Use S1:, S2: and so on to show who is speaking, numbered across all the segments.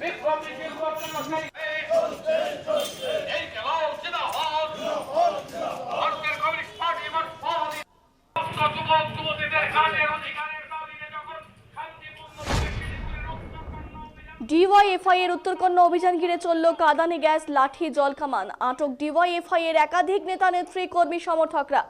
S1: বিক্ষোভ মিছিল শান্তিপূর্ণভাবে উত্তরকন্যা অভিযান
S2: ডিওয়াইএফআই এর উত্তরকন্যা অভিযান ঘিরে চলল কাদানি গ্যাস, লাঠি, জল কামান আটক ডিওয়াইএফআই এর একাধিক নেতা, নেত্রী, কর্মী, সমর্থকরা।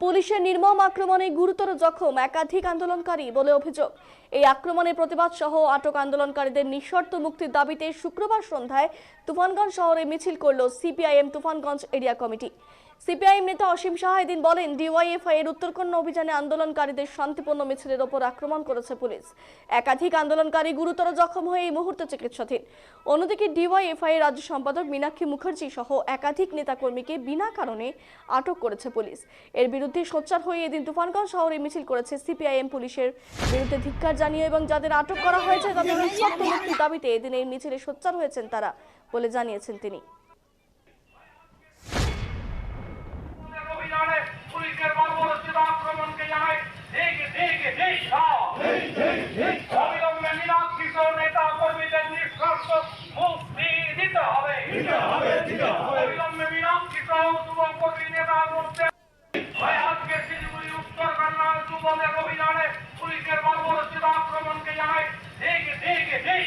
S2: পুলিশের নির্মম আক্রমণে গুরুতর জখম একাধিক আন্দোলনকারী বলে অভিযোগ। এই আক্রমণের প্রতিবাদ সহ আটক আন্দোলনকারীদের নিঃশর্ত মুক্তির দাবিতে শুক্রবার সন্ধ্যায় তুফানগঞ্জ শহরে মিছিল করল CPIM Tufanganj area committee. CPIM নেতা অসীম সাহা এদিন বলেন, ডিওয়াইএফআই এর উত্তরকন্যা অভিযানে আন্দোলনকারীদের শান্তিপূর্ণ মিছিলের ওপর আক্রমণ করেছে পুলিশ। একাধিক আন্দোলনকারী গুরুতর জখম হয়ে এই মুহূর্তে চিকিৎসাধীন। অন্যদিকে ডিওয়াইএফআই এর রাজ্য সম্পাদক মীনাক্ষী মুখার্জি সহ একাধিক নেতাকর্মীকে বিনা কারণে আটক করেছে পুলিশ। এর বিরুদ্ধে সোচ্চার হয়ে এদিন তুফানগঞ্জ শহরে মিছিল করেছে সিপিআইএম পুলিশের বিরুদ্ধে ধিক্কার জানিয়ে এবং যাদের আটক করা হয়েছে তাদের দাবিতে এদিন এই মিছিলে সোচ্চার হয়েছেন তারা বলে জানিয়েছেন তিনি।
S1: পুলিশের বর্বরোচিত আক্রমণকে জানাই। ঠিক ঠিক ঠিক অবিলম্বে মীনাক্ষী সহ নেতা কর্মীদের নিঃশর্ত মুক্তি দিতে হবে। অবিলম্বে মীনাক্ষী সহ যুব কর্মী নেতার মধ্যে আজকে শিলিগুড়ি উত্তর কন্যার যুবদের অভিযানে পুলিশের বর্বরোচিত আক্রমণকে জানাই। ঠিক ঠিক ঠিক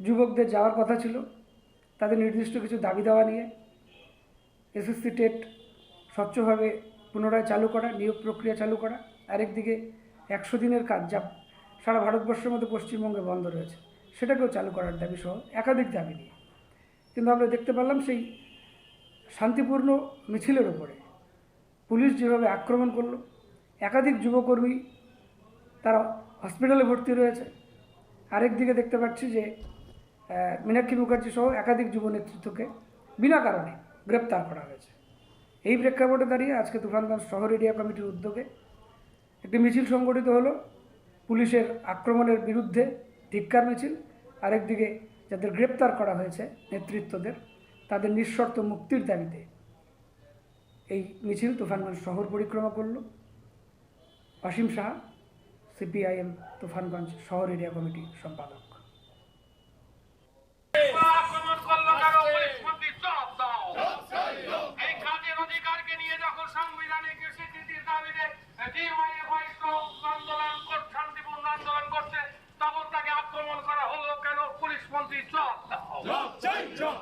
S3: যুবকদের যাওয়ার কথা ছিল, তাদের নির্দিষ্ট কিছু দাবি দেওয়া নিয়ে এসএসসি টেট স্বচ্ছভাবে পুনরায় চালু করা, নিয়োগ প্রক্রিয়া চালু করা। আরেকদিকে একশো দিনের কাজ যা সারা ভারতবর্ষের মধ্যে পশ্চিমবঙ্গে বন্ধ রয়েছে, সেটাকেও চালু করার দাবি সহ একাধিক দাবি নিয়ে। কিন্তু আমরা দেখতে পেলাম সেই শান্তিপূর্ণ মিছিলের ওপরে পুলিশ যেভাবে আক্রমণ করল, একাধিক যুবকর্মী তারা হসপিটালে ভর্তি রয়েছে। আরেকদিকে দেখতে পাচ্ছি যে মীনাক্ষী মুখার্জি সহ একাধিক যুব নেতৃত্বকে বিনা কারণে গ্রেপ্তার করা হয়েছে। এই প্রেক্ষাপটে দাঁড়িয়ে আজকে তুফানগঞ্জ শহর এরিয়া কমিটির উদ্যোগে একটি মিছিল সংগঠিত হলো। পুলিশের আক্রমণের বিরুদ্ধে ধিক্কার মিছিল, আরেকদিকে যাদের গ্রেপ্তার করা হয়েছে নেতৃত্বদের, তাদের নিঃশর্ত মুক্তির দাবিতে এই মিছিল তুফানগঞ্জ শহর পরিক্রমা করল। অসীম শাহ সিপিআইএম, তুফানগঞ্জ শহর এরিয়া কমিটি সম্পাদক।